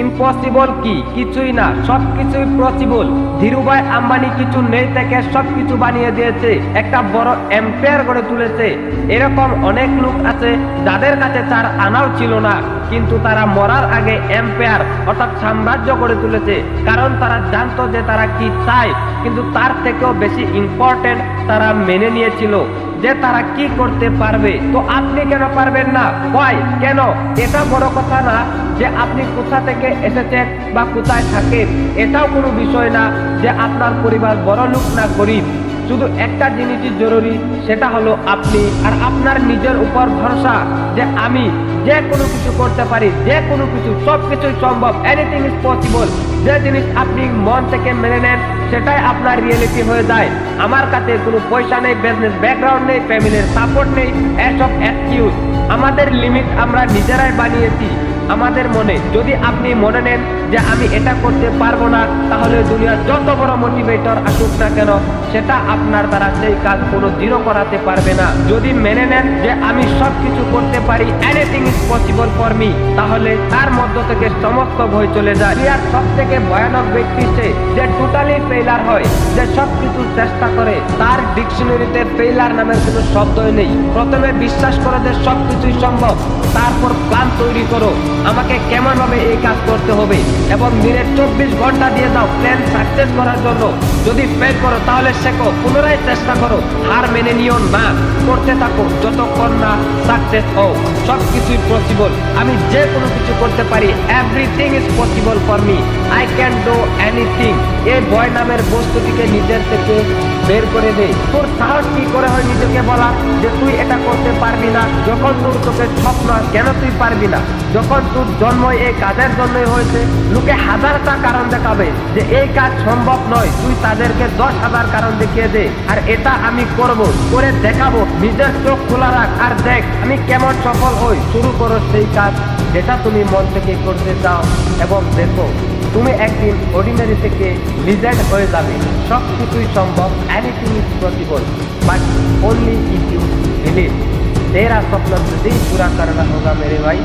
Impossible কি? কিছুই না। সব কিছুই পসিবল ধীরুভাই আম্বানি কিছু নেই থেকে সব কিছু বানিয়ে দিয়েছে। একটা বড় এম্পায়ার গড়ে তুলেছে। এরকম অনেক লোক আছে, যাদের কাছে তার আনাও ছিল না। কিন্তু তারা মরার আগে এম্পায়ার অর্থাৎ সাম্রাজ্য করে তুলেছে। কারণ তারা জানতো যে তারা কি চায়। কিন্তু তার থেকেও বেশি ইম্পর্টেন্ট তারা মেনে নিয়েছিল। যে তারা কি করতে পারবে? তো আপনি কেন পারবেন না? ভাই কেন? এটা বড় কথা না যে আপনি কোথা থেকে এসেছেন বা কোথায় থাকেন। এটাও কোনো বিষয় না যে আপনার পরিবার বড় লোক না গরিব। শুধু একটা জিনিসই জরুরি, সেটা হলো আপনি আর আপনার নিজের উপর ভরসা যে আমি যে কোনো কিছু করতে পারি, যে কোনো কিছু সব কিছুই সম্ভব এনিথিং ইজ পসিবল যে জিনিস আপনি মন থেকে মেনে নেন, সেটাই আপনার রিয়েলিটি হয়ে যায়। আমার কাছে কোনো পয়সা নেই বিজনেস ব্যাকগ্রাউন্ড নেই ফ্যামিলির সাপোর্ট নেই, এসব অ্যাক্টিউজ আমাদের লিমিট আমরা নিজেরাই বানিয়েছি। আমাদের মনে যদি আপনি মনে নেন যে আমি এটা করতে পারব না, তাহলে দুনিয়ার যত বড় মোটিভেটর আসুক না কেন, সেটা আপনার দ্বারা সেই কাজ কোনো দিনও করাতে পারবে না। যদি মেনে নেন যে আমি সব কিছু করতে পারি anything is possible for me তাহলে তার মধ্য থেকে সমস্ত ভয় চলে যায়। দুনিয়ার সব থেকে ভয়ানক ব্যক্তি সে, যে টোটালি ফেইলার হয়, যে সব কিছু চেষ্টা করে, তার ডিকশনারিতে ফেইলার নামের কোনো শব্দই নেই। প্রথমে বিশ্বাস করো যে সব কিছুই সম্ভব, তারপর প্ল্যান তৈরি করো। আমাকে কেমন ভাবে এই কাজ করতে হবে এবং দিনের চব্বিশ ঘণ্টা দিয়ে দাও প্ল্যান সাকসেস করার জন্য। যদি ফেল করো, তাহলে শেখো, পুনরায় চেষ্টা করো, হার মেনে নিও না, করতে থাকো, যতক্ষণ না সাকসেস হও। সব কিছুই পসিবল আমি যে কোনো কিছু করতে পারি everything is possible for me I can do anything এই ভয় নামের বস্তুটিকে নিজের থেকে বের করে দে। তোর সাহস কি করে হয় নিজেকে বলা? যে তুই এটা করতে পারবি না। যখন তোর চোখে স্বপ্ন কেন তুই পারবি না? যখন তোর জন্ম এই কাজের জন্যই হয়েছে লোকে হাজারটা কারণ দেখাবে যে এই কাজ সম্ভব নয় তুই তাদেরকে দশ হাজার কারণ দেখিয়ে দে আর এটা আমি করব করে দেখাবো নিজের চোখ খোলা রাখ আর দেখ আমি কেমন সফল হই শুরু করো সেই কাজ যেটা তুমি মন থেকে করতে চাও এবং দেখো তুমি একদিন অর্ডিনারি থেকে লিজেন্ড হয়ে যাবে সব কিছুই সম্ভব anything is possible but only if you believe तेरा सपना तुझे ही पूरा करना होगा मेरे भाई